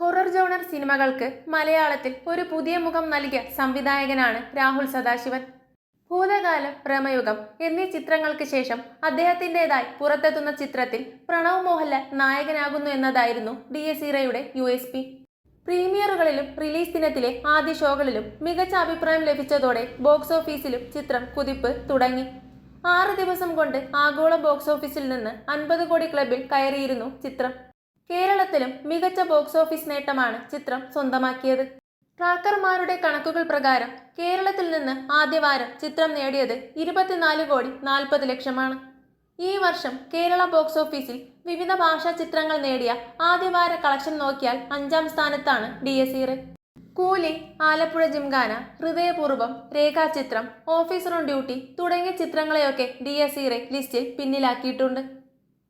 Horror genre സിനിമകൾക്ക് മലയാളത്തിൽ ഒരു പുതിയ മുഖം നൽകിയ സംവിധായകനാണ് രാഹുൽ സദാശിവൻ. ഭൂതകാലം പ്രമയുഗം എന്നീ ചിത്രങ്ങൾക്ക് ശേഷം അദ്ദേഹത്തിന്റെതായി പുറത്തെത്തുന്ന ചിത്രത്തിൽ പ്രണവ് മോഹൻലാൽ നായകനാകുന്നു എന്നതായിരുന്നു ഡി എസ് ഇറയുടെ യു എസ് പി. പ്രീമിയറുകളിലും റിലീസ് ദിനത്തിലെ ആദ്യ ഷോകളിലും മികച്ച അഭിപ്രായം ലഭിച്ചതോടെ ബോക്സ് ഓഫീസിലും ചിത്രം കുതിപ്പ് തുടങ്ങി. ആറ് ദിവസം കൊണ്ട് ആഗോള ബോക്സ് ഓഫീസിൽ നിന്ന് അൻപത് കോടി ക്ലബിൽ കയറിയിരുന്നു ചിത്രം. കേരളത്തിലും മികച്ച ബോക്സ് ഓഫീസ് നേട്ടമാണ് ചിത്രം സ്വന്തമാക്കിയത്. ട്രാക്കർമാരുടെ കണക്കുകൾ പ്രകാരം കേരളത്തിൽ നിന്ന് ആദ്യവാരം ചിത്രം നേടിയത് ഇരുപത്തിനാല് കോടി നാൽപ്പത് ലക്ഷമാണ്. ഈ വർഷം കേരള ബോക്സ് ഓഫീസിൽ വിവിധ ഭാഷാ ചിത്രങ്ങൾ നേടിയ ആദ്യവാര കളക്ഷൻ നോക്കിയാൽ അഞ്ചാം സ്ഥാനത്താണ് ഡി എസ് ഇറെ കൂലി ആലപ്പുഴ ജിംഖാന ഹൃദയപൂർവം രേഖാചിത്രം ഓഫീസർ ഓൺ ഡ്യൂട്ടി തുടങ്ങിയ ചിത്രങ്ങളെയൊക്കെ ഡി എസ് ഇറെ ലിസ്റ്റിൽ പിന്നിലാക്കിയിട്ടുണ്ട്.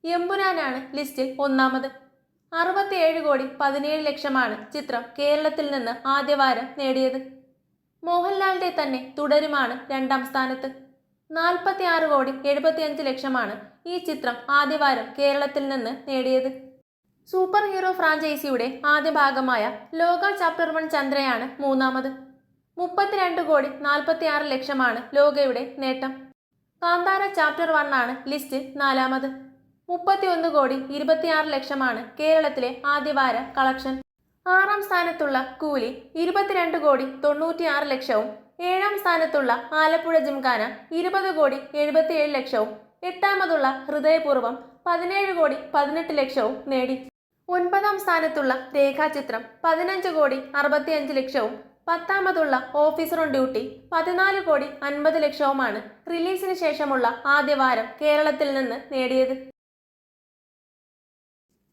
എമ്പുരാനാണ് ലിസ്റ്റിൽ ഒന്നാമത്. അറുപത്തിയേഴ് കോടി പതിനേഴ് ലക്ഷമാണ് ചിത്രം കേരളത്തിൽ നിന്ന് ആദ്യവാരം നേടിയത്. മോഹൻലാലിന്റെ തന്നെ തുടരുമാണ് രണ്ടാം സ്ഥാനത്ത്. നാൽപ്പത്തി ആറ് കോടി എഴുപത്തിയഞ്ച് ലക്ഷമാണ് ഈ ചിത്രം ആദ്യവാരം കേരളത്തിൽ നിന്ന് നേടിയത്. സൂപ്പർ ഹീറോ ഫ്രാഞ്ചൈസിയുടെ ആദ്യ ഭാഗമായ ലോക ചാപ്റ്റർ വൺ ചന്ദ്രയാണ് മൂന്നാമത്. മുപ്പത്തിരണ്ട് കോടി നാൽപ്പത്തി ആറ് ലക്ഷമാണ് ലോകയുടെ നേട്ടം. കാന്താര ചാപ്റ്റർ വണ്ണാണ് ആണ് ലിസ്റ്റിൽ നാലാമത്. മുപ്പത്തിയൊന്ന് കോടി ഇരുപത്തിയാറ് ലക്ഷമാണ് കേരളത്തിലെ ആദ്യവാര കളക്ഷൻ. ആറാം സ്ഥാനത്തുള്ള കൂലി ഇരുപത്തിരണ്ട് കോടി തൊണ്ണൂറ്റിയാറ് ലക്ഷവും ഏഴാം സ്ഥാനത്തുള്ള ആലപ്പുഴ ജിംഖാന ഇരുപത് കോടി എഴുപത്തിയേഴ് ലക്ഷവും എട്ടാമതുള്ള ഹൃദയപൂർവം പതിനേഴ് കോടി പതിനെട്ട് ലക്ഷവും നേടി. ഒൻപതാം സ്ഥാനത്തുള്ള രേഖാചിത്രം പതിനഞ്ച് കോടി അറുപത്തിയഞ്ച് ലക്ഷവും പത്താമതുള്ള ഓഫീസർ ഓൺ ഡ്യൂട്ടി പതിനാല് കോടി അൻപത് ലക്ഷവുമാണ് റിലീസിന് ശേഷമുള്ള ആദ്യവാരം കേരളത്തിൽ നിന്ന് നേടിയത്.